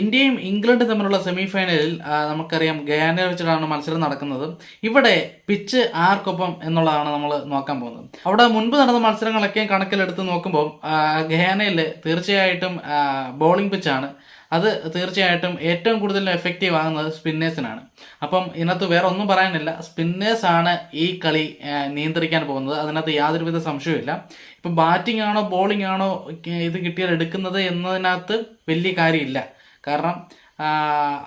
ഇന്ത്യയും ഇംഗ്ലണ്ടും തമ്മിലുള്ള സെമി ഫൈനലിൽ നമുക്കറിയാം ഗയാനയിൽ വെച്ചിട്ടാണ് മത്സരം നടക്കുന്നത്. ഇവിടെ പിച്ച് ആർക്കൊപ്പം എന്നുള്ളതാണ് നമ്മൾ നോക്കാൻ പോകുന്നത്. അവിടെ മുൻപ് നടന്ന മത്സരങ്ങളൊക്കെ കണക്കിലെടുത്ത് നോക്കുമ്പോൾ ഗയാനയിൽ തീർച്ചയായിട്ടും ബോളിംഗ് പിച്ചാണ് അത് തീർച്ചയായിട്ടും ഏറ്റവും കൂടുതൽ എഫക്റ്റീവ് ആകുന്നത് സ്പിന്നേഴ്സിനാണ് അപ്പം ഇതിനകത്ത് വേറെ ഒന്നും പറയാനില്ല. സ്പിന്നേഴ്സാണ് ഈ കളി നിയന്ത്രിക്കാൻ പോകുന്നത്. അതിനകത്ത് യാതൊരുവിധ സംശയമില്ല ഇപ്പം ബാറ്റിംഗ് ആണോ ബോളിംഗ് ആണോ ഇത് കിട്ടിയാൽ എടുക്കുന്നത് എന്നതിനകത്ത് വലിയ കാര്യമില്ല. കാരണം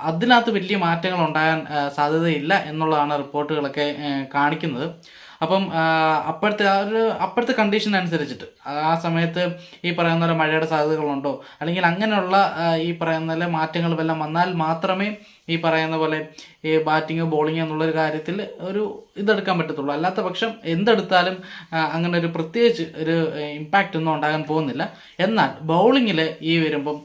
അതിനകത്ത് വലിയ മാറ്റങ്ങൾ ഉണ്ടാകാൻ സാധ്യതയില്ല എന്നുള്ളതാണ് റിപ്പോർട്ടുകളൊക്കെ കാണിക്കുന്നത്. അപ്പം അപ്പോഴത്തെ ആ ഒരു അപ്പോഴത്തെ കണ്ടീഷൻ അനുസരിച്ചിട്ട് ആ സമയത്ത് ഈ പറയുന്ന പോലെ മഴയുടെ സാധ്യതകളുണ്ടോ? അല്ലെങ്കിൽ അങ്ങനെയുള്ള ഈ പറയുന്ന മാറ്റങ്ങൾ വല്ലതും വന്നാൽ മാത്രമേ ഈ പറയുന്ന പോലെ ഈ ബാറ്റിങ് ബോളിങ് എന്നുള്ളൊരു കാര്യത്തിൽ ഒരു ഇതെടുക്കാൻ പറ്റത്തുള്ളൂ. അല്ലാത്ത പക്ഷം എന്തെടുത്താലും അങ്ങനെ ഒരു പ്രത്യേകിച്ച് ഒരു ഇമ്പാക്റ്റ് ഒന്നും ഉണ്ടാകാൻ പോകുന്നില്ല. എന്നാൽ ബൗളിങ്ങിൽ ഈ വരുമ്പം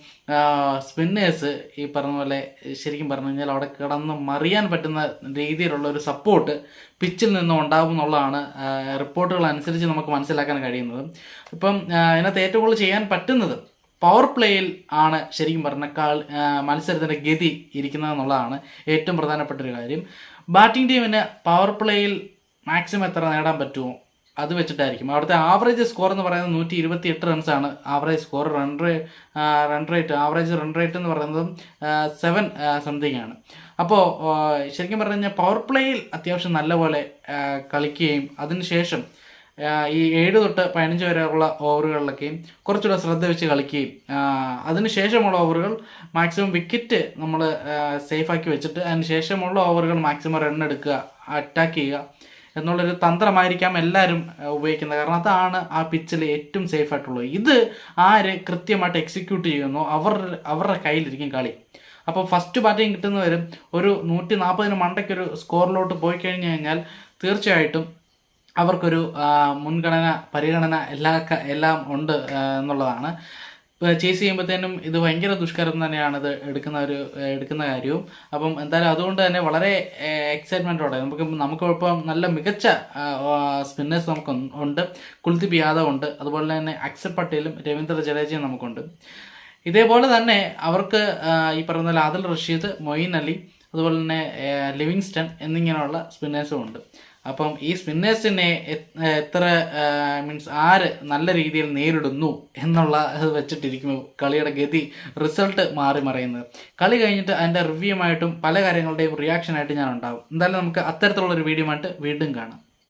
സ്പിന്നേഴ്സ് ഈ പറഞ്ഞ പോലെ ശരിക്കും പറഞ്ഞു കഴിഞ്ഞാൽ അവിടെ കിടന്ന് മറിയാൻ പറ്റുന്ന രീതിയിലുള്ള ഒരു സപ്പോർട്ട് പിച്ചിൽ നിന്നും ഉണ്ടാകും എന്നുള്ളതാണ് റിപ്പോർട്ടുകൾ അനുസരിച്ച് നമുക്ക് മനസ്സിലാക്കാൻ കഴിയുന്നത്. ഇപ്പം ഇതിനകത്ത് ഏറ്റവും കൂടുതൽ ചെയ്യാൻ പറ്റുന്നത് പവർ പ്ലേയിൽ ആണ് ശരിക്കും പറഞ്ഞ കാൾ മത്സരത്തിന്റെ ഗതി ഇരിക്കുന്നത് എന്നുള്ളതാണ് ഏറ്റവും പ്രധാനപ്പെട്ട ഒരു കാര്യം. ബാറ്റിംഗ് ടീമിന് പവർ പ്ലേയിൽ മാക്സിമം എത്ര നേടാൻ പറ്റുമോ അത് വെച്ചിട്ടായിരിക്കും. അവിടുത്തെ ആവറേജ് സ്കോർ എന്ന് പറയുന്നത് നൂറ്റി ഇരുപത്തി എട്ട് റൺസാണ് average score run ra run rate average run rate എന്ന് പറയുന്നതും സെവൻ സംതിങ് ആണ്. അപ്പോൾ ശരിക്കും പറഞ്ഞു കഴിഞ്ഞാൽ പവർ പ്ലേയിൽ അത്യാവശ്യം നല്ലപോലെ കളിക്കുകയും അതിനുശേഷം ഈ ഏഴ് തൊട്ട് പതിനഞ്ച് വരെയുള്ള ഓവറുകളിലൊക്കെയും കുറച്ചുകൂടെ ശ്രദ്ധ വെച്ച് കളിക്കുകയും അതിനുശേഷമുള്ള ഓവറുകൾ മാക്സിമം വിക്കറ്റ് നമ്മൾ സേഫാക്കി വെച്ചിട്ട് അതിനുശേഷമുള്ള ഓവറുകൾ മാക്സിമം റൺ എടുക്കുക അറ്റാക്ക് ചെയ്യുക എന്നുള്ളൊരു തന്ത്രമായിരിക്കാം എല്ലാവരും ഉപയോഗിക്കുന്നത്. കാരണം അതാണ് ആ പിച്ചിൽ ഏറ്റവും സേഫ് ആയിട്ടുള്ളത്. ഇത് ആര് കൃത്യമായിട്ട് എക്സിക്യൂട്ട് ചെയ്യുന്നു അവർ അവരുടെ കയ്യിലിരിക്കും കളി. അപ്പോൾ ഫസ്റ്റ് ബാറ്റിംഗ് കിട്ടുന്നവരും ഒരു നൂറ്റി നാൽപ്പതിന് മണ്ടയ്ക്കൊരു സ്കോറിലോട്ട് പോയി കഴിഞ്ഞു കഴിഞ്ഞാൽ തീർച്ചയായിട്ടും അവർക്കൊരു മുൻഗണന പരിഗണന എല്ലാ എല്ലാം ഉണ്ട് എന്നുള്ളതാണ്. ഇപ്പോൾ ചേസ് ചെയ്യുമ്പോഴത്തേനും ഇത് ഭയങ്കര ദുഷ്കരം തന്നെയാണ് ഇത് എടുക്കുന്ന ഒരു എടുക്കുന്ന കാര്യവും. അപ്പം എന്തായാലും അതുകൊണ്ട് തന്നെ വളരെ എക്സൈറ്റ്മെന്റോടെ നമുക്ക് നമുക്ക് ഇപ്പം നല്ല മികച്ച സ്പിന്നേഴ്സ് നമുക്ക് ഉണ്ട്. കുൽദീപ് യാദവ് ഉണ്ട്. അതുപോലെ തന്നെ അക്സർ പട്ടേലും രവീന്ദ്ര ജഡേജയും നമുക്കുണ്ട്. ഇതേപോലെ തന്നെ അവർക്ക് ഈ പറയുന്ന ആദിൽ റഷീദ് മൊയിൻ അലി അതുപോലെ തന്നെ ലിവിങ്സ്റ്റൺ എന്നിങ്ങനെയുള്ള സ്പിന്നേഴ്സും ഉണ്ട്. അപ്പം ഈ സ്പിന്നേഴ്സിനെ എത്ര മീൻസ് ആര് നല്ല രീതിയിൽ നേരിടുന്നു എന്നുള്ള വെച്ചിട്ടിരിക്കും കളിയുടെ ഗതി റിസൾട്ട് മാറി മറയുന്നത്. കളി കഴിഞ്ഞിട്ട് അതിന്റെ റിവ്യൂമായിട്ടും പല കാര്യങ്ങളുടെയും റിയാക്ഷനായിട്ട് ഞാൻ ഉണ്ടാവും. എന്തായാലും നമുക്ക് അത്തരത്തിലുള്ള ഒരു വീഡിയോ ആയിട്ട് വീണ്ടും കാണാം.